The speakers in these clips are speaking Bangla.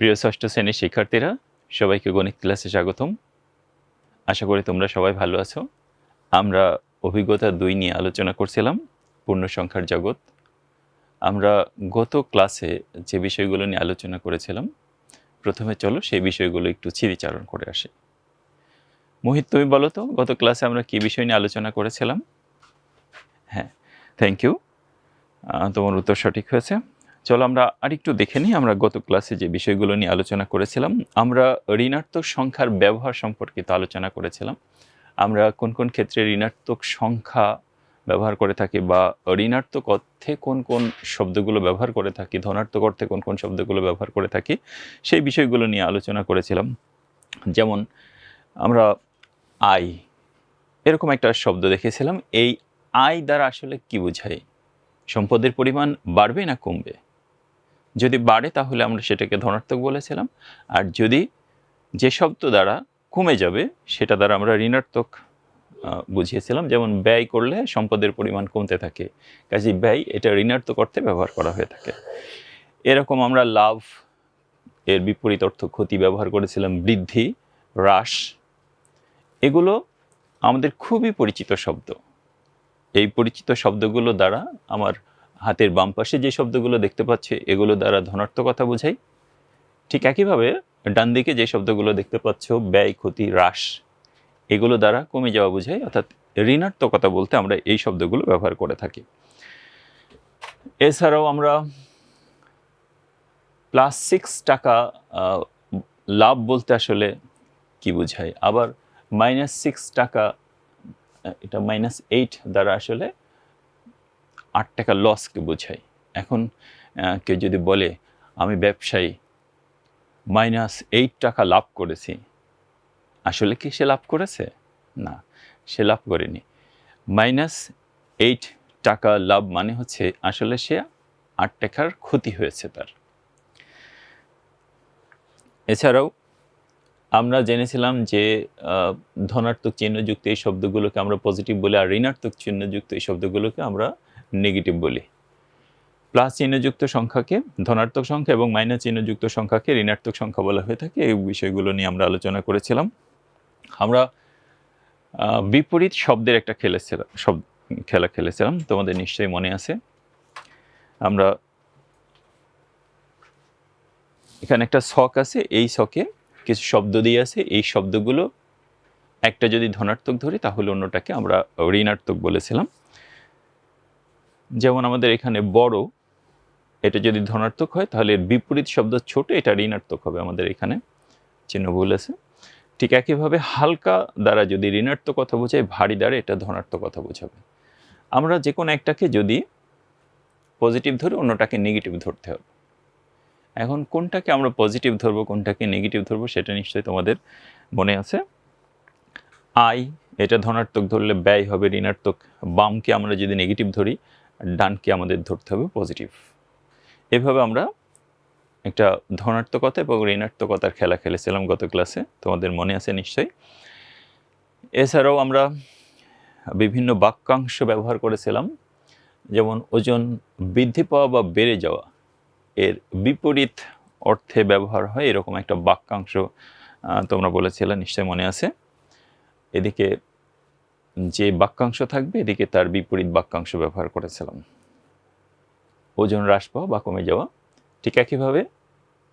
প্রিয় ষষ্ঠ শ্রেণির শিক্ষার্থীরা, সবাইকে গণিত ক্লাসে স্বাগতম। আশা করি তোমরা সবাই ভালো আছো। আমরা অভিজ্ঞতা দুই নিয়ে আলোচনা করছিলাম পূর্ণ সংখ্যার জগৎ। আমরা গত ক্লাসে যে বিষয়গুলো নিয়ে আলোচনা করেছিলাম, প্রথমে চলো সেই বিষয়গুলো একটু স্মৃতিচারণ করে আসি। মোহিত, তুমি বলো তো, গত ক্লাসে আমরা কি বিষয় নিয়ে আলোচনা করেছিলাম? হ্যাঁ থ্যাংক ইউ তোমার উত্তর সঠিক হয়েছে। চলো আমরা আরেকটু দেখে নিই, আমরা গত ক্লাসে যে বিষয়গুলো নিয়ে আলোচনা করেছিলাম, আমরা ঋণাত্মক সংখ্যার ব্যবহার সম্পর্কিত আলোচনা করেছিলাম। আমরা কোন কোন ক্ষেত্রে ঋণাত্মক সংখ্যা ব্যবহার করে থাকি বা ঋণাত্মক অর্থে কোন কোন শব্দগুলো ব্যবহার করে থাকি, ধনাত্মক অর্থে কোন কোন শব্দগুলো ব্যবহার করে থাকি, সেই বিষয়গুলো নিয়ে আলোচনা করেছিলাম। যেমন আমরা আই, এরকম একটা শব্দ দেখেছিলাম, এই আয় দ্বারা আসলে কি বোঝায়? সম্পদের পরিমাণ বাড়বে না কমবে? যদি বাড়ে, তাহলে আমরা সেটাকে ধনাত্মক বলেছিলাম। আর যদি যে শব্দ দ্বারা কমে যাবে, সেটা দ্বারা আমরা ঋণাত্মক বুঝিয়েছিলাম। যেমন ব্যয় করলে সম্পদের পরিমাণ কমতে থাকে, কাজে ব্যয় এটা ঋণাত্মক অর্থে ব্যবহার করা হয়ে থাকে। এরকম আমরা লাভ, এর বিপরীত অর্থ ক্ষতি ব্যবহার করেছিলাম, বৃদ্ধি, হ্রাস। এগুলো আমাদের খুবই পরিচিত শব্দ। এই পরিচিত শব্দগুলো দ্বারা আমার হাতের বাম পাশে যে শব্দগুলো দেখতে পাচ্ছে, এগুলো দ্বারা ধনাত্মকতা বোঝাই। ঠিক একইভাবে ডান দিকে যে শব্দগুলো দেখতে পাচ্ছ, ব্যয়, ক্ষতি, হ্রাস, এগুলো দ্বারা কমে যাওয়া বোঝায়, অর্থাৎ ঋণাত্মকতা বলতে আমরা এই শব্দগুলো ব্যবহার করে থাকি। এছাড়াও আমরা প্লাস সিক্স টাকা লাভ বলতে আসলে কি বোঝায়? আবার মাইনাস সিক্স টাকা এটা মাইনাস এইট দ্বারা আসলে আট টাকা লসকে বোঝায়। এখন কেউ যদি বলে, আমি ব্যবসায়ী মাইনাস এইট টাকা লাভ করেছি। আসলে কি সে লাভ করেছে? না, সে লাভ করেনি। মাইনাস এইট টাকা লাভ মানে হচ্ছে, আসলে সে আট টাকার ক্ষতি হয়েছে তার। এছাড়াও, আমরা জেনেছিলাম যে ধনাত্মক চিহ্নযুক্ত এই শব্দগুলোকে আমরা পজিটিভ বলি আর ঋণাত্মক চিহ্নযুক্ত এই শব্দগুলোকে আমরা নেগেটিভ বলি। প্লাস চিহ্নযুক্ত সংখ্যাকে ধনাত্মক সংখ্যা এবং মাইনাস চিহ্নযুক্ত সংখ্যাকে ঋণাত্মক সংখ্যা বলা হয়ে থাকে, এই বিষয়গুলো নিয়ে আমরা আলোচনা করেছিলাম। আমরা বিপরীত শব্দের একটা খেলেছিলাম শব্দ, খেলা খেলেছিলাম, তোমাদের নিশ্চয়ই মনে আছে। আমরা, এখানে একটা শখ আছে, এই ছকে কিছু শব্দ দিয়ে আছে, এই শব্দগুলো, একটা যদি ধনাত্মক ধরি তাহলে অন্যটাকে আমরা ঋণাত্মক বলেছিলাম। যেমন আমাদের এখানে বড়, এটা যদি ধনাত্মক হয়, তাহলে এর বিপরীত শব্দ ছোট, এটা ঋণাত্মক হবে আমাদের এখানে, চিহ্ন ভুল আছে। ঠিক একইভাবে হালকা দ্বারা যদি ঋণাত্মক কথা বোঝায়, ভারী দ্বারা এটা ধনাত্মক কথা বোঝাবে। আমরা যে কোনো একটাকে যদি পজিটিভ ধরি অন্যটাকে নেগেটিভ ধরতে হবে। এখন কোনটাকে আমরা পজিটিভ ধরবো, কোনটাকে নেগেটিভ ধরবো, সেটা নিশ্চয়ই তোমাদের মনে আছে। আই এটা ধনাত্মক ধরলে ব্যয় হবে ঋণাত্মক। বামকে আমরা যদি নেগেটিভ ধরি ডানকে আমাদের ধরতে হবে পজিটিভ এভাবে আমরা একটা ধনাত্মকতা এবং ঋণাত্মকতার খেলা খেলেছিলাম গত ক্লাসে তোমাদের মনে আছে নিশ্চয়ই? এছাড়াও আমরা বিভিন্ন বাক্যাংশ ব্যবহার করেছিলাম। যেমন ওজন বৃদ্ধি পাওয়া বা বেড়ে যাওয়া, এর বিপরীত অর্থে ব্যবহার হয়, এরকম একটা বাক্যাংশ তোমরা বলেছিলে নিশ্চয় মনে আছে। এদিকে যে বাক্যাংশ থাকবে, এদিকে তার বিপরীত বাক্যাংশ ব্যবহার করেছিলাম। ওজন হ্রাস পাওয়া বা কমে যাওয়া, ঠিক একইভাবে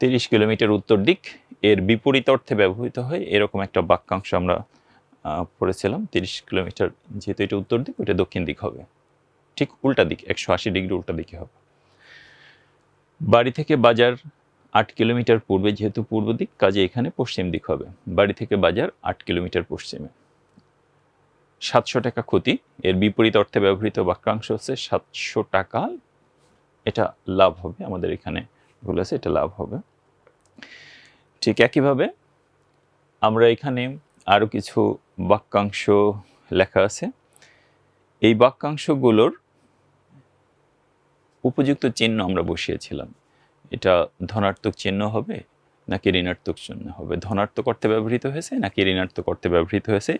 তিরিশ কিলোমিটার উত্তর দিক, এর বিপরীত অর্থে ব্যবহৃত হয়, এরকম একটা বাক্যাংশ আমরা পড়েছিলাম। তিরিশ কিলোমিটার যেহেতু এটা উত্তর দিক, ওটা দক্ষিণ দিক হবে। ঠিক উল্টা দিক, একশো আশি ডিগ্রি উল্টা দিকে হবে। বাড়ি থেকে বাজার আট কিলোমিটার পূর্বে, যেহেতু পূর্ব দিক, কাজে এখানে পশ্চিম দিক হবে। বাড়ি থেকে বাজার আট কিলোমিটার পশ্চিমে। সাতশো টাকা ক্ষতি। এর বিপরীত অর্থে ব্যবহৃত বাক্যাংশ হচ্ছে সাতশো টাকা। এটা লাভ হবে, আমাদের এখানে ভুল আছে, এটা লাভ হবে। ঠিক একইভাবে আমরা এখানে আরও কিছু বাক্যাংশ লেখা আছে। এই বাক্যাংশগুলোর উপযুক্ত চিহ্ন আমরা বসিয়েছিলাম। এটা ধনাত্মক চিহ্ন হবে নাকি ঋণাত্মক চিহ্ন হবে? ধনাত্মক অর্থে ব্যবহৃত হয়েছে নাকি ঋণাত্মক অর্থে ব্যবহৃত হয়েছে?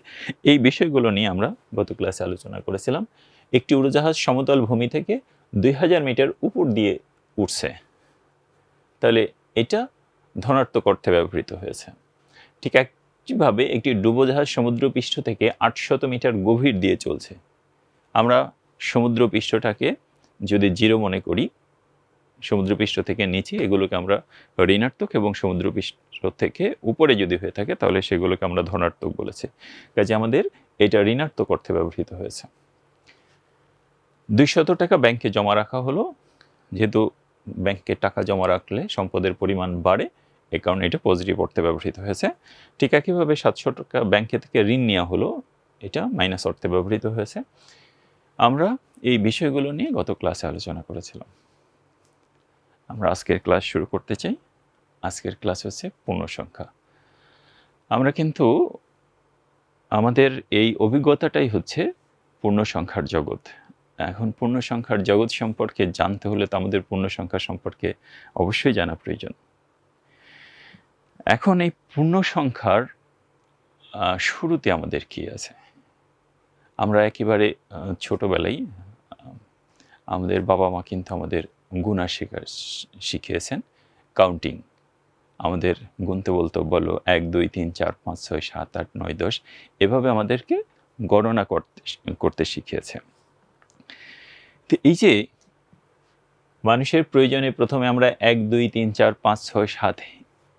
এই বিষয়গুলো নিয়ে আমরা গত ক্লাসে আলোচনা করেছিলাম। একটি উড়োজাহাজ সমতল ভূমি থেকে দুই হাজার মিটার উপর দিয়ে উঠছে তাহলে এটা ধনাত্মক অর্থে ব্যবহৃত হয়েছে। ঠিক একইভাবে একটি ডুবোজাহাজ সমুদ্রপৃষ্ঠ থেকে আটশত মিটার গভীর দিয়ে চলছে। আমরা সমুদ্রপৃষ্ঠটাকে যদি জিরো মনে করি সমুদ্রপৃষ্ঠ থেকে নিচে এগুলোকে আমরা ঋণাত্মক এবং সমুদ্রপৃষ্ঠ থেকে উপরে যদি হয়ে থাকে, তাহলে সেগুলোকে আমরা ধনাত্মক বলেছি। কাজে আমাদের এটা ঋণাত্মক অর্থে ব্যবহৃত হয়েছে। দুইশত টাকা ব্যাংকে জমা রাখা হলো। যেহেতু ব্যাংকে টাকা জমা রাখলে সম্পদের পরিমাণ বাড়ে, এ কারণে এটা পজিটিভ অর্থে ব্যবহৃত হয়েছে। ঠিক একইভাবে সাতশো টাকা ব্যাংকে থেকে ঋণ নেওয়া হলো, এটা মাইনাস অর্থে ব্যবহৃত হয়েছে। আমরা এই বিষয়গুলো নিয়ে গত ক্লাসে আলোচনা করেছিলাম। আমরা আজকের ক্লাস শুরু করতে চাই। আজকের ক্লাস হচ্ছে পূর্ণ সংখ্যা আমরা কিন্তু আমাদের এই অভিজ্ঞতাটাই হচ্ছে পূর্ণ সংখ্যার জগৎ। এখন পূর্ণ সংখ্যার জগৎ সম্পর্কে জানতে হলে তো আমাদের পূর্ণ সংখ্যা সম্পর্কে অবশ্যই জানা প্রয়োজন। এখন এই পূর্ণ সংখ্যার শুরুতে আমাদের কি আছে? আমরা একেবারে ছোটোবেলায় আমাদের বাবা মা কিন্তু আমাদের গুণা শেখা শিখিয়েছেন। কাউন্টিং। আমাদের গুনতে বলতো, বলো, এক, দুই, তিন, চার, পাঁচ, ছয়, সাত, আট, নয়, দশ, এভাবে আমাদেরকে গণনা করতে করতে শিখিয়েছে। তো এই যে মানুষের প্রয়োজনে প্রথমে আমরা এক, দুই, তিন, চার, পাঁচ, ছয়, সাত,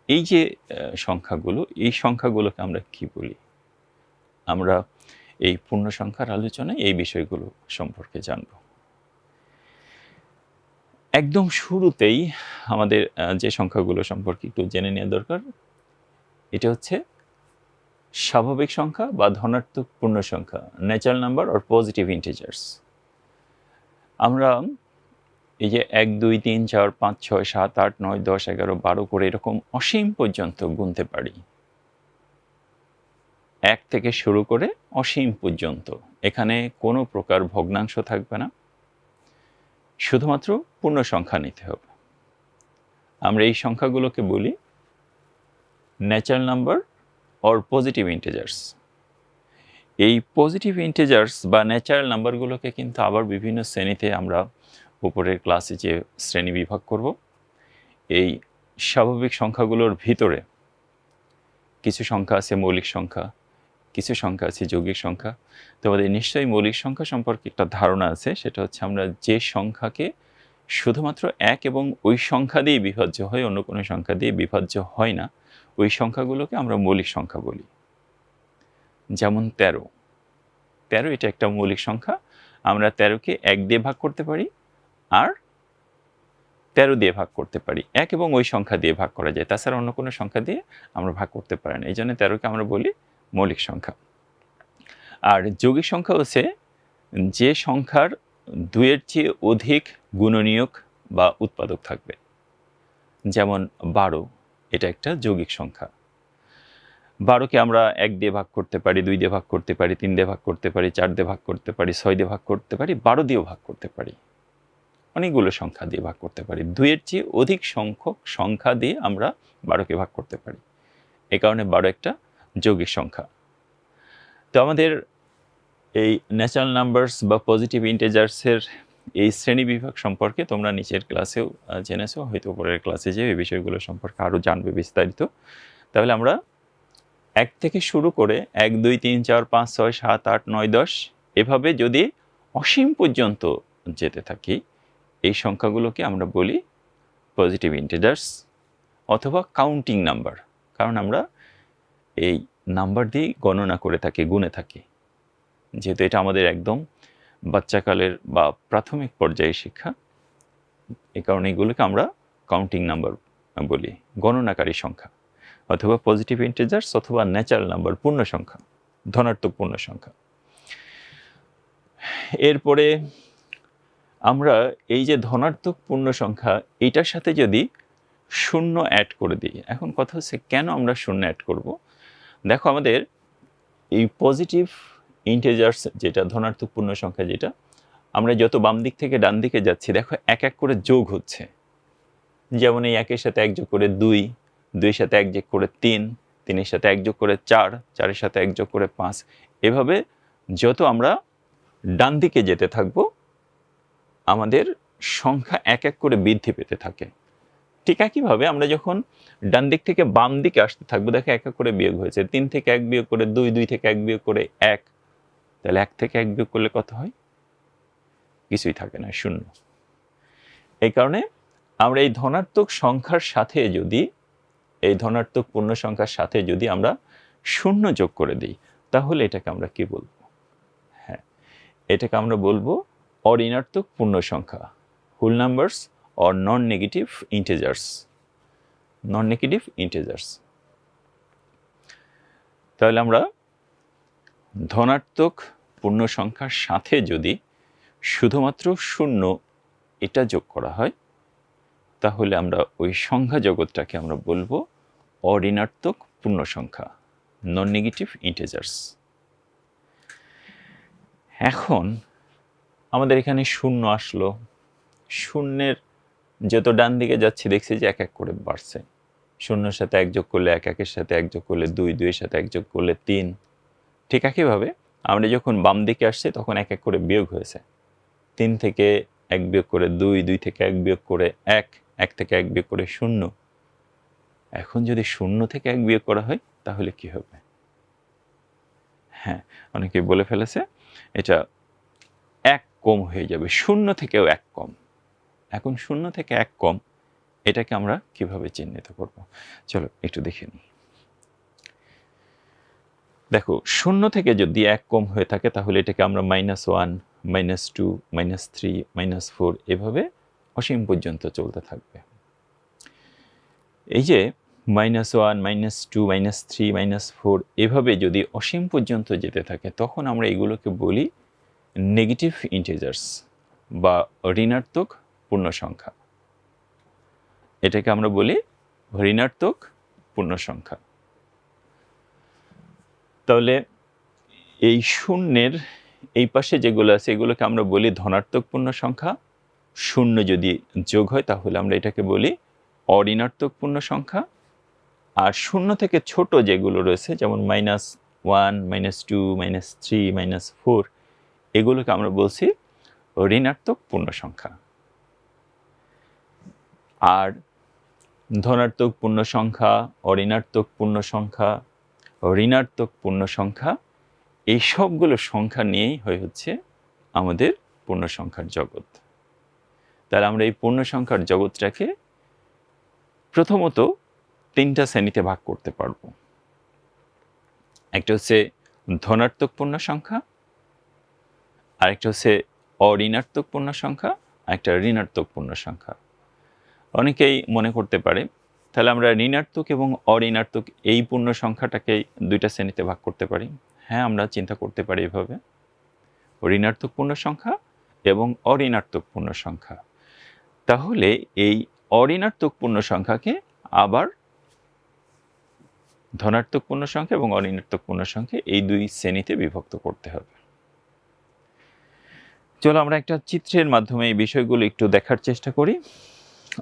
এই যে সংখ্যাগুলো, এই সংখ্যাগুলোকে আমরা কি বলি? আমরা এই পূর্ণ সংখ্যার আলোচনায় এই বিষয়গুলো সম্পর্কে জানব। একদম শুরুতেই আমাদের যে সংখ্যাগুলো সম্পর্কে একটু জেনে নেওয়া দরকার, এটা হচ্ছে স্বাভাবিক সংখ্যা বা ধনাত্মক পূর্ণ সংখ্যা natural number or positive integers আমরা এই যে এক, দুই, তিন, চার, পাঁচ, ছয়, সাত, আট, নয়, দশ, এগারো, বারো করে এরকম অসীম পর্যন্ত গুনতে পারি। এক থেকে শুরু করে অসীম পর্যন্ত। এখানে কোনো প্রকার ভগ্নাংশ থাকবে না। শুধুমাত্র পূর্ণ সংখ্যা নিতে হবে। আমরা এই সংখ্যাগুলোকে বলি natural number or positive integers এই পজিটিভ ইন্টেজার্স বা ন্যাচারাল নাম্বারগুলোকে কিন্তু আবার বিভিন্ন শ্রেণীতে আমরা উপরের ক্লাসে যে শ্রেণি বিভাগ করব। এই স্বাভাবিক সংখ্যাগুলোর ভিতরে কিছু সংখ্যা আছে, মৌলিক সংখ্যা কিছু সংখ্যা আছে, যৌগিক সংখ্যা। তোমাদের নিশ্চয়ই মৌলিক সংখ্যা সম্পর্কে একটা ধারণা আছে, সেটা হচ্ছে আমরা যে সংখ্যাকে শুধুমাত্র এক এবং ওই সংখ্যা দিয়ে বিভাজ্য হয়, অন্য কোনো সংখ্যা দিয়ে বিভাজ্য হয় না। ওই সংখ্যাগুলোকে আমরা মৌলিক সংখ্যা বলি। যেমন তেরো। তেরো এটা একটা মৌলিক সংখ্যা। আমরা তেরোকে এক দিয়ে ভাগ করতে পারি আর তেরো দিয়ে ভাগ করতে পারি। এক এবং ওই সংখ্যা দিয়ে ভাগ করা যায়। তাছাড়া অন্য কোনো সংখ্যা দিয়ে আমরা ভাগ করতে পারি না। এই জন্য তেরোকে আমরা বলি মৌলিক সংখ্যা। আর যৌগিক সংখ্যা হচ্ছে যে সংখ্যার দুইয়ের চেয়ে অধিক গুণনীয়ক বা উৎপাদক থাকবে। যেমন বারো, এটা একটা যৌগিক সংখ্যা। বারোকে আমরা এক দিয়ে ভাগ করতে পারি, দুই দিয়ে ভাগ করতে পারি, তিন দিয়ে ভাগ করতে পারি, চার দিয়ে ভাগ করতে পারি, ছয় দিয়ে ভাগ করতে পারি, বারো দিয়েও ভাগ করতে পারি। অনেকগুলো সংখ্যা দিয়ে ভাগ করতে পারি। দুইয়ের চেয়ে অধিক সংখ্যক সংখ্যা দিয়ে আমরা বারোকে ভাগ করতে পারি। এ কারণে বারো একটা যৌগিক সংখ্যা। তো আমাদের এই ন্যাচারাল নাম্বারস বা পজিটিভ ইন্টেজার্সের এই শ্রেণি বিভাগ সম্পর্কে তোমরা নিচের ক্লাসেও জেনেছো, হয়তো পরের ক্লাসে যে এই বিষয়গুলো সম্পর্কে আরও জানবে বিস্তারিত। তাহলে আমরা এক থেকে শুরু করে এক, দুই, তিন, চার, পাঁচ, ছয়, সাত, আট, নয়, দশ, এভাবে যদি অসীম পর্যন্ত যেতে থাকি, এই সংখ্যাগুলোকে আমরা বলি পজিটিভ ইন্টিজার্স অথবা কাউন্টিং নাম্বার কারণ আমরা এই নাম্বার দিয়ে গণনা করে থাকি গুণে থাকি। যেহেতু এটা আমাদের একদম বাচ্চাকালের বা প্রাথমিক পর্যায়ের শিক্ষা এই কারণে এগুলোকে আমরা কাউন্টিং নাম্বার বলি, গণনাকারী সংখ্যা, অথবা পজিটিভ ইন্টেজার্স অথবা ন্যাচারাল নাম্বার পূর্ণ সংখ্যা, ধনাত্মক পূর্ণ সংখ্যা। এরপরে আমরা এই যে ধনাত্মক পূর্ণ সংখ্যা এইটার সাথে যদি শূন্য অ্যাড করে দিই, এখন কথা হচ্ছে কেন আমরা শূন্য অ্যাড করব? দেখো আমাদের এই পজিটিভ ইন্টেজার্স যেটা ধনাত্মক পূর্ণ সংখ্যা যেটা, আমরা যত বাম দিক থেকে ডান দিকে যাচ্ছি, দেখো এক এক করে যোগ হচ্ছে। যেমন এই একের সাথে এক যোগ করে দুই, দুইয়ের সাথে এক যোগ করে তিন, তিনের সাথে এক যোগ করে চার, চারের সাথে এক যোগ করে পাঁচ। এভাবে যত আমরা ডান দিকে যেতে থাকব, আমাদের সংখ্যা এক এক করে বৃদ্ধি পেতে থাকে। ঠিক একইভাবে আমরা যখন ডান দিক থেকে বাম দিকে আসতে থাকব, দেখো এক এক করে বিয়োগ হয়েছে। তিন থেকে এক বিয়োগ করে দুই দুই থেকে এক বিয়োগ করে এক। তাহলে এক থেকে এক বিয়োগ করলে কত হয়? কিছুই থাকে না, শূন্য। এই কারণে আমরা এই ধনাত্মক সংখ্যার সাথে যদি, এই ধনাত্মক পূর্ণ সংখ্যার সাথে যদি আমরা শূন্য যোগ করে দিই, তাহলে এটাকে আমরা কি বলব? হ্যাঁ এটাকে আমরা বলব অঋণাত্মক পূর্ণ সংখ্যা। Whole numbers negative integers non negative integers তাহলে আমরা ধনাত্মক পূর্ণ সংখ্যার সাথে যদি শুধুমাত্র শূন্য এটা যোগ করা হয়, তাহলে আমরা ওই সংখ্যা জগৎটাকে আমরা বলব অঋণাত্মক পূর্ণ সংখ্যা নন নেগেটিভ ইন্টেজার্স এখন আমাদের এখানে শূন্য আসলো। শূন্যের যত ডান দিকে যাচ্ছি, দেখছি যে এক এক করে বাড়ছে। শূন্যর সাথে এক যোগ করলে এক, একের সাথে এক যোগ করলে দুই, দুইয়ের সাথে এক যোগ করলে তিন। ঠিক একইভাবে আমরা যখন বাম দিকে আসছি, তখন এক এক করে বিয়োগ হয়েছে। তিন থেকে এক বিয়োগ করে দুই দুই থেকে এক বিয়োগ করে এক এক থেকে এক বিয়োগ করে শূন্য। এখন যদি শূন্য থেকে এক বিয়োগ করা হয়, তাহলে কি হবে? হ্যাঁ অনেকে বলে ফেলেছে, এটা এক কম হয়ে যাবে, শূন্য থেকেও এক কম। এখন শূন্য থেকে এক কম, এটাকে আমরা কীভাবে চিহ্নিত করব? চলো একটু দেখে নিই। দেখো, শূন্য থেকে যদি এক কম হয়ে থাকে, তাহলে এটাকে আমরা minus one minus two minus three minus four এভাবে অসীম পর্যন্ত চলতে থাকবে। এই যে minus one minus two minus three minus four এভাবে যদি অসীম পর্যন্ত যেতে থাকে, তখন আমরা এগুলোকে বলি নেগেটিভ ইন্টিজার্স বা ঋণাত্মক পূর্ণ সংখ্যা এটাকে আমরা বলি ঋণাত্মক পূর্ণ সংখ্যা তাহলে এই শূন্যের এই পাশে যেগুলো আছে, এগুলোকে আমরা বলি ধনাত্মক পূর্ণ সংখ্যা শূন্য যদি যোগ হয়, তাহলে আমরা এটাকে বলি অঋণাত্মক পূর্ণ সংখ্যা আর শূন্য থেকে ছোট যেগুলো রয়েছে, যেমন minus one minus two minus three minus four এগুলোকে আমরা বলছি ঋণাত্মক পূর্ণ সংখ্যা আর ধনাত্মক পূর্ণ সংখ্যা অঋণাত্মক পূর্ণ সংখ্যা ঋণাত্মক পূর্ণ সংখ্যা এই সবগুলো সংখ্যা নিয়েই হয়ে হচ্ছে আমাদের পূর্ণ সংখ্যার জগৎ। তাহলে আমরা এই পূর্ণ সংখ্যার জগৎটাকে প্রথমত তিনটা শ্রেণীতে ভাগ করতে পারব। একটা হচ্ছে ধনাত্মক পূর্ণ সংখ্যা আরেকটা হচ্ছে অঋণাত্মক পূর্ণ সংখ্যা আর একটা ঋণাত্মক পূর্ণ সংখ্যা অনেকেই মনে করতে পারে, তাহলে আমরা ঋণাত্মক এবং অঋণাত্মক এই পূর্ণ সংখ্যাটাকে দুইটা শ্রেণীতে ভাগ করতে পারি। হ্যাঁ আমরা চিন্তা করতে পারি এভাবে। ঋণাত্মক পূর্ণ সংখ্যা এবং অঋণাত্মক পূর্ণ সংখ্যা। তাহলে এই অঋণাত্মক পূর্ণ সংখ্যাকে আবার ধনাত্মক পূর্ণ সংখ্যা এবং অঋণাত্মক পূর্ণ সংখ্যা এই দুই শ্রেণীতে বিভক্ত করতে হবে। চলো আমরা একটা চিত্রের মাধ্যমে এই বিষয়গুলো একটু দেখার চেষ্টা করি।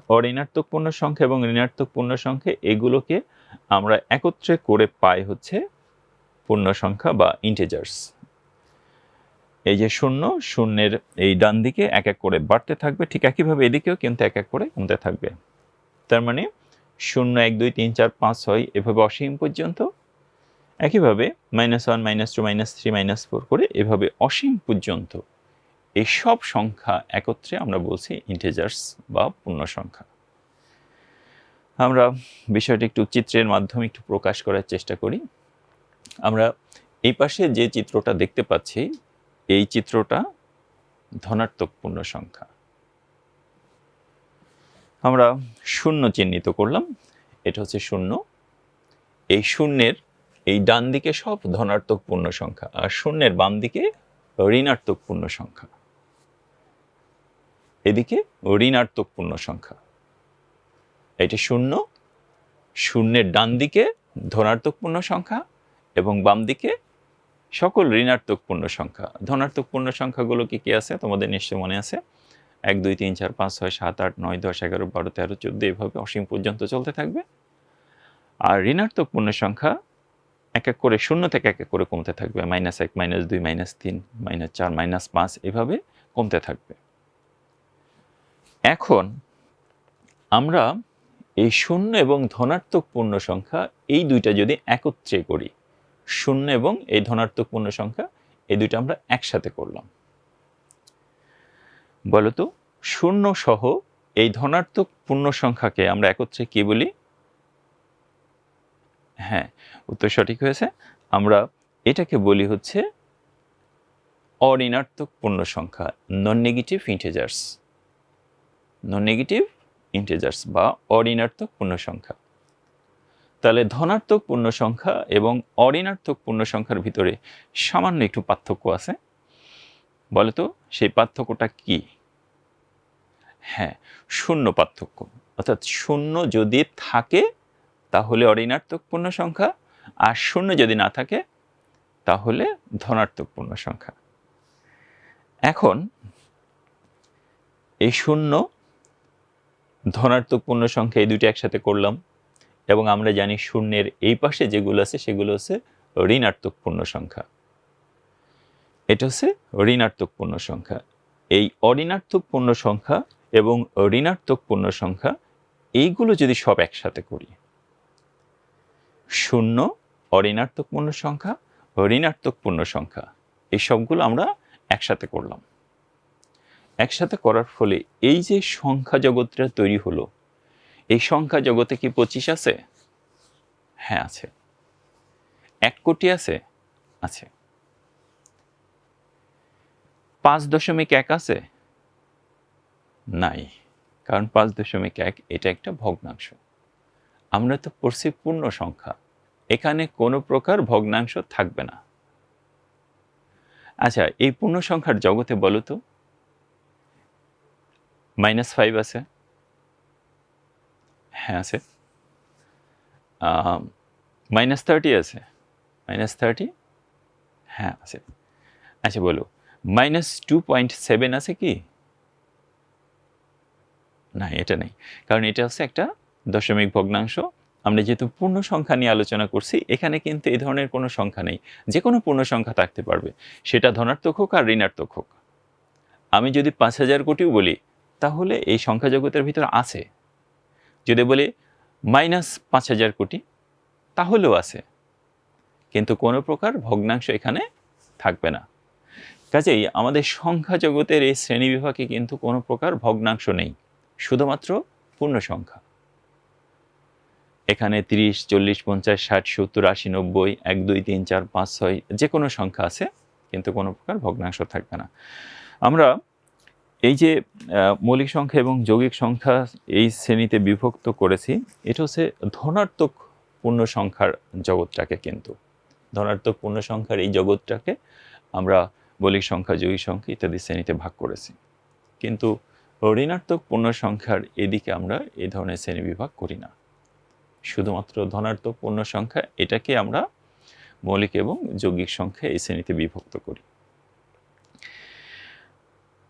অঋণাত্মক পূর্ণ সংখ্যা এবং ঋণাত্মক পূর্ণ সংখ্যা এগুলোকে আমরা একত্রে করে পাই হচ্ছে পূর্ণ সংখ্যা বা ইন্টেজার্স এই যে শূন্য, শূন্যের এই ডান দিকে এক এক করে বাড়তে থাকবে, ঠিক একইভাবে এদিকেও কিন্তু এক এক করে কমতে থাকবে। তার মানে শূন্য, এক, দুই, তিন, চার, পাঁচ, ছয় এভাবে অসীম পর্যন্ত একইভাবে minus one minus two minus three minus four করে এভাবে অসীম পর্যন্ত এই সব সংখ্যা একত্রে আমরা বলছি ইন্টেজার্স বা পূর্ণ সংখ্যা আমরা বিষয়টি একটু চিত্রের মাধ্যমে একটু প্রকাশ করার চেষ্টা করি। আমরা এই পাশে যে চিত্রটা দেখতে পাচ্ছি, এই চিত্রটা ধনাত্মক পূর্ণ সংখ্যা আমরা শূন্য চিহ্নিত করলাম, এটা হচ্ছে শূন্য। এই শূন্যের, এই ডান দিকে সব ধনাত্মক পূর্ণ সংখ্যা আর শূন্যের বাম দিকে ঋণাত্মক পূর্ণ সংখ্যা এদিকে ঋণাত্মক পূর্ণ সংখ্যা। এটি শূন্য, শূন্যের ডান দিকে ধনাত্মক পূর্ণ সংখ্যা এবং বাম দিকে সকল ঋণাত্মক পূর্ণ সংখ্যা। ধনাত্মক পূর্ণ সংখ্যাগুলো কি কি আছে? তোমাদের নিশ্চয় মনে আছে। এক, দুই, তিন, চার, পাঁচ, ছয়, সাত, আট, নয়, দশ, এগারো, বারো, তেরো, চোদ্দ এইভাবে অসীম পর্যন্ত চলতে থাকবে। আর ঋণাত্মক পূর্ণ সংখ্যা এক এক করে শূন্য থেকে এক এক করে কমতে থাকবে। মাইনাস এক, মাইনাস দুই, মাইনাস তিন, মাইনাস চার, মাইনাস পাঁচ, এভাবে কমতে থাকবে। এখন আমরা এই শূন্য এবং ধনাত্মক পূর্ণ সংখ্যা এই দুইটা যদি একত্রে করি, শূন্য এবং এই ধনাত্মক পূর্ণ সংখ্যা, এই দুইটা আমরা একসাথে করলাম। বলতো, শূন্য সহ এই ধনাত্মক পূর্ণ সংখ্যাকে আমরা একত্রে কি বলি? হ্যাঁ উত্তর সঠিক হয়েছে। আমরা এটাকে বলি হচ্ছে অঋণাত্মক পূর্ণ সংখ্যা নন নেগেটিভ ইন্টেজার্স নন নেগেটিভ ইন্টেজার্স বা অঋণাত্মক পূর্ণ সংখ্যা তাহলে ধনাত্মক পূর্ণ সংখ্যা এবং অঋণাত্মক পূর্ণ সংখ্যার ভিতরে সামান্য একটু পার্থক্য আছে। বলে তো সেই পার্থক্যটা কি? হ্যাঁ শূন্য পার্থক্য। অর্থাৎ শূন্য যদি থাকে, তাহলে অঋণাত্মক পূর্ণ সংখ্যা আর শূন্য যদি না থাকে, তাহলে ধনাত্মক পূর্ণ সংখ্যা এখন, এই শূন্য ধনাত্মক পূর্ণ সংখ্যা এই দুটি একসাথে করলাম। এবং আমরা জানি শূন্যের এই পাশে যেগুলো আছে, সেগুলো হচ্ছে ঋণাত্মক পূর্ণ সংখ্যা এটা হচ্ছে ঋণাত্মক পূর্ণ সংখ্যা এই অঋণাত্মক পূর্ণ সংখ্যা এবং ঋণাত্মক পূর্ণ সংখ্যা এইগুলো যদি সব একসাথে করি, শূন্য, অঋণাত্মক পূর্ণ সংখ্যা ঋণাত্মক পূর্ণ সংখ্যা এই সবগুলো আমরা একসাথে করলাম। একসাথে করার ফলে এই যে সংখ্যা জগৎটা তৈরি হলো, এই সংখ্যা জগতে কি পঁচিশ আছে? হ্যাঁ আছে। এক কোটি আছে? আছে। পাঁচ দশমিক এক আছে? নাই। কারণ পাঁচ দশমিক এক এটা একটা ভগ্নাংশ। আমরা তো পড়ছি পূর্ণ সংখ্যা। এখানে কোনো প্রকার ভগ্নাংশ থাকবে না। আচ্ছা এই পূর্ণ সংখ্যার জগতে বলো তো। মাইনাস ফাইভ আছে। হ্যাঁ আছে। মাইনাস থার্টি আছে। Minus thirty? হ্যাঁ আছে। আচ্ছা বলো। মাইনাস টু পয়েন্ট সেভেন আছে কি? না, এটা নেই। কারণ এটা হচ্ছে একটা দশমিক ভগ্নাংশ। আমরা যেহেতু পূর্ণ সংখ্যা নিয়ে আলোচনা করছি, এখানে কিন্তু এই ধরনের কোনো সংখ্যা নেই। যে কোনো পূর্ণ সংখ্যা থাকতে পারবে। সেটা ধনাত্মক হোক আর ঋণাত্মক হোক। আমি যদি পাঁচ হাজার কোটিও বলি তাহলে এই সংখ্যা জগতের ভিতরে আছে। যদি বলি মাইনাস পাঁচ হাজার কোটি, তাহলেও আছে। কিন্তু কোনো প্রকার ভগ্নাংশ এখানে থাকবে না। কাজেই আমাদের সংখ্যা জগতের এই শ্রেণীবিভাগে কিন্তু কোনো প্রকার ভগ্নাংশ নেই, শুধুমাত্র পূর্ণ সংখ্যা। এখানে তিরিশ, চল্লিশ, পঞ্চাশ, ষাট, সত্তর, আশি, নব্বই, এক, দুই, তিন, চার, পাঁচ, ছয়, যে কোনো সংখ্যা আছে, কিন্তু কোনো প্রকার ভগ্নাংশ থাকবে না। আমরা এই যে মৌলিক সংখ্যা এবং যৌগিক সংখ্যা এই শ্রেণীতে বিভক্ত করেছি, এটা হচ্ছে ধনাত্মক পূর্ণ সংখ্যার জগৎটাকে কিন্তু। ধনাত্মক পূর্ণ সংখ্যার এই জগৎটাকে আমরা মৌলিক সংখ্যা, যৌগিক সংখ্যা ইত্যাদি শ্রেণীতে ভাগ করেছি। কিন্তু ঋণাত্মক পূর্ণ সংখ্যার এদিকে আমরা এই ধরনের শ্রেণি বিভাগ করি না। শুধুমাত্র ধনাত্মক পূর্ণ সংখ্যা এটাকে আমরা মৌলিক এবং যৌগিক সংখ্যা এই শ্রেণীতে বিভক্ত করি।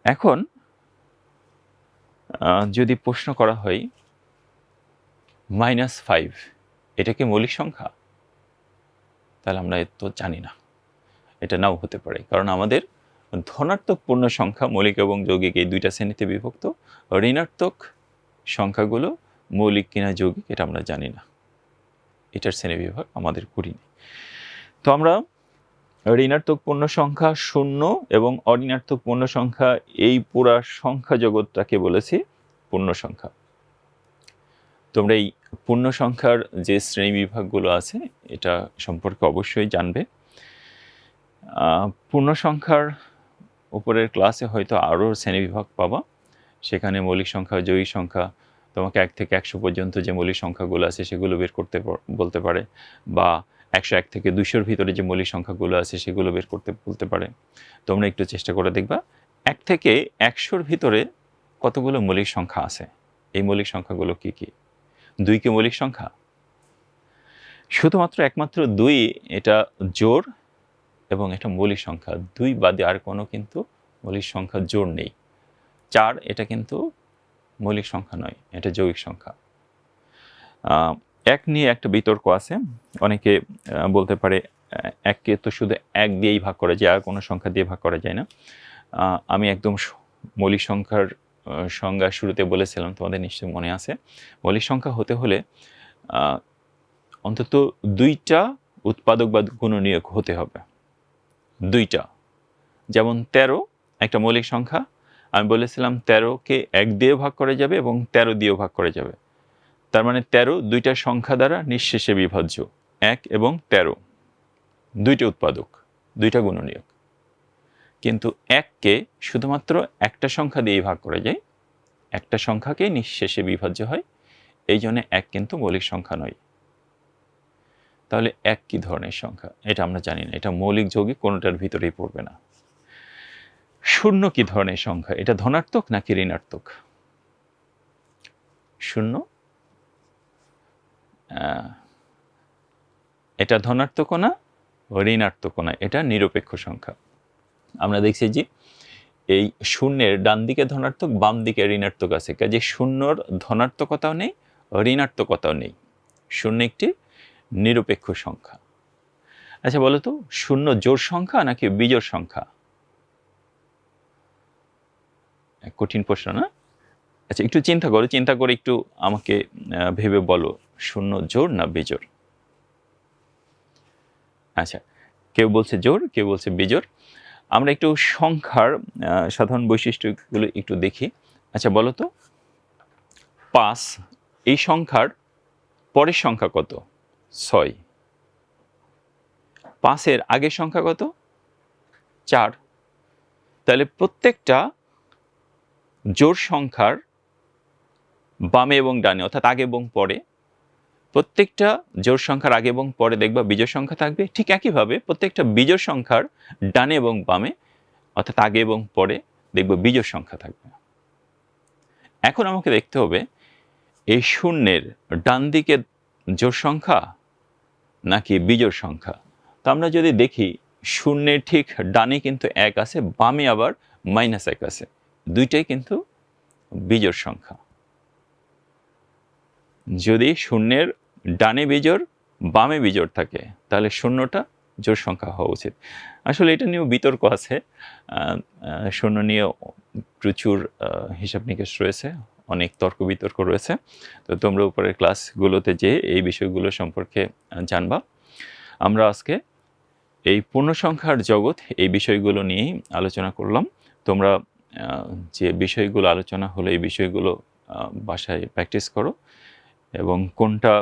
এখন যদি প্রশ্ন করা হয় মাইনাস ফাইভ এটা কি মৌলিক সংখ্যা? তাহলে আমরা এ তো জানি না। এটা নাও হতে পারে, কারণ আমাদের ধনাত্মক পূর্ণ সংখ্যা, মৌলিক এবং যৌগিক এই দুইটা শ্রেণীতে বিভক্ত। ঋণাত্মক সংখ্যাগুলো মৌলিক কিনা যৌগিক, এটা আমরা জানি না। এটার শ্রেণি বিভাগ আমাদের করিনি। তো আমরা ঋণাত্মক পূর্ণ সংখ্যা শূন্য এবং অঋণাত্মক পূর্ণ সংখ্যা এই পুরা সংখ্যা জগৎটাকে বলেছি পূর্ণ সংখ্যা। তোমরা এই পূর্ণ সংখ্যার যে শ্রেণি বিভাগগুলো আছে, এটা সম্পর্কে অবশ্যই জানবে। পূর্ণ সংখ্যার উপরের ক্লাসে হয়তো আরও শ্রেণীবিভাগ পাবা। সেখানে মৌলিক সংখ্যা জয়ী সংখ্যা, তোমাকে এক থেকে একশো পর্যন্ত যে মৌলিক সংখ্যাগুলো আছে সেগুলো বের করতে বলতে পারে। বা একশো এক থেকে দুশোর ভিতরে যে মৌলিক সংখ্যাগুলো আছে সেগুলো বের করতে, বলতে পারে। তোমরা একটু চেষ্টা করে দেখবা। এক থেকে একশোর ভিতরে কতগুলো মৌলিক সংখ্যা আছে? এই মৌলিক সংখ্যাগুলো কি কি? দুই কি মৌলিক সংখ্যা? শুধুমাত্র একমাত্র দুই, এটা জোর এবং এটা মৌলিক সংখ্যা। দুই বাদে আর কোনো কিন্তু মৌলিক সংখ্যা জোর নেই। চার, এটা কিন্তু মৌলিক সংখ্যা নয়, এটা যৌগিক সংখ্যা। এক নিয়ে একটা বিতর্ক আছে। অনেকে বলতে পারে এককে তো শুধু এক দিয়েই ভাগ করা যায়, আর কোনো সংখ্যা দিয়ে ভাগ করা যায় না। আমি একদম মৌলিক সংখ্যার সংজ্ঞা শুরুতে বলেছিলাম, তোমাদের নিশ্চয়ই মনে আছে। মৌলিক সংখ্যা হতে হলে অন্তত দুইটা উৎপাদক বা গুণনীয়ক হতে হবে। দুইটা। যেমন তেরো, একটা মৌলিক সংখ্যা। আমি বলেছিলাম তেরোকে এক দিয়ে ভাগ করা যাবে এবং তেরো দিয়েও ভাগ করা যাবে। তার মানে তেরো দুইটা সংখ্যা দ্বারা নিঃশেষে বিভাজ্য এক এবং তেরো। দুইটা উৎপাদক, দুইটা গুণনীয়ক। কিন্তু এককে শুধুমাত্র একটা সংখ্যা দিয়েই ভাগ করা যায়। একটা সংখ্যাকে নিঃশেষে বিভাজ্য হয়, এই জন্য এক কিন্তু মৌলিক সংখ্যা নয়। তাহলে এক কি ধরনের সংখ্যা? এটা আমরা জানি না। এটা মৌলিক যৌগিক, কোনোটার ভিতরেই পড়বে না। শূন্য কি ধরনের সংখ্যা? এটা ধনাত্মক নাকি ঋণাত্মক? শূন্য এটা ধনাত্মক না ঋণাত্মক না এটা নিরপেক্ষ সংখ্যা। আমরা দেখছি যে এই শূন্যের ডান দিকে ধনাত্মক, বাম দিকে ঋণাত্মক আছে। কাজে শূন্যর ধনাত্মকতাও নেই, ঋণাত্মকতাও নেই। শূন্য একটি নিরপেক্ষ সংখ্যা। আচ্ছা বলো তো, শূন্য জোর সংখ্যা নাকি বিজোর সংখ্যা? কঠিন প্রশ্ন না? আচ্ছা একটু চিন্তা করো, চিন্তা করে একটু আমাকে ভেবে বলো। শূন্য জোর না বিজোড় আচ্ছা কেউ বলছে জোর, কেউ বলছে বিজোড় আমরা একটু সংখ্যার সাধারণ বৈশিষ্ট্যগুলো একটু দেখি। আচ্ছা বলো তো। পাঁচ, এই সংখ্যার পরের সংখ্যা কত? ছয়। পাঁচের আগের সংখ্যা কত? চার। তাহলে প্রত্যেকটা জোর সংখ্যার বামে এবং ডানে, অর্থাৎ আগে এবং পরে প্রত্যেকটা জোড় সংখ্যার আগে এবং পরে দেখবা বিজোড় সংখ্যা থাকবে। ঠিক একইভাবে প্রত্যেকটা বিজোড় সংখ্যার ডানে এবং বামে, অর্থাৎ আগে এবং পরে দেখব বিজোড় সংখ্যা থাকবে। এখন আমাকে দেখতে হবে, এই শূন্যের ডান দিকে জোড় সংখ্যা নাকি বিজোড় সংখ্যা? তো আমরা যদি দেখি শূন্যের ঠিক ডানে কিন্তু এক আছে, বামে আবার মাইনাস এক আছে। দুইটাই কিন্তু বিজোড় সংখ্যা। যদি শূন্যের ডানে বিজোড়, বামে বিজোড় থাকে। তাহলে শূন্যটা জোর সংখ্যা হওয়া উচিত। আসলে এটা নিয়েও বিতর্ক আছে। শূন্য নিয়ে প্রচুর হিসাব নিকাশ রয়েছে। অনেক তর্ক বিতর্ক রয়েছে। তো তোমরা উপরের ক্লাসগুলোতে যে এই বিষয়গুলো সম্পর্কে জানবা। আমরা আজকে এই পূর্ণ সংখ্যার জগৎ এই বিষয়গুলো নিয়েই আলোচনা করলাম। তোমরা যে বিষয়গুলো আলোচনা হলো এই বিষয়গুলো বাসায় প্র্যাকটিস করো এবং কোনটা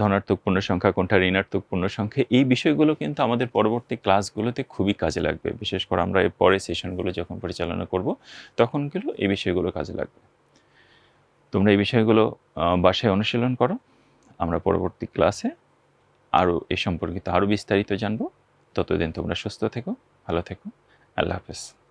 ধনাত্মক পূর্ণ সংখ্যা কোনটা ঋণাত্মক পূর্ণ সংখ্যা এই বিষয়গুলো কিন্তু আমাদের পরবর্তী ক্লাসগুলোতে খুবই কাজে লাগবে। বিশেষ করে আমরা এর পরে সেশনগুলো যখন পরিচালনা করব, তখন কিন্তু এই বিষয়গুলো কাজে লাগবে। তোমরা এই বিষয়গুলো বাসায় অনুশীলন করো। আমরা পরবর্তী ক্লাসে আরও এ সম্পর্কিত আরও বিস্তারিত জানব। ততদিন তোমরা সুস্থ থেকো, ভালো থেকো। আল্লাহ হাফেজ।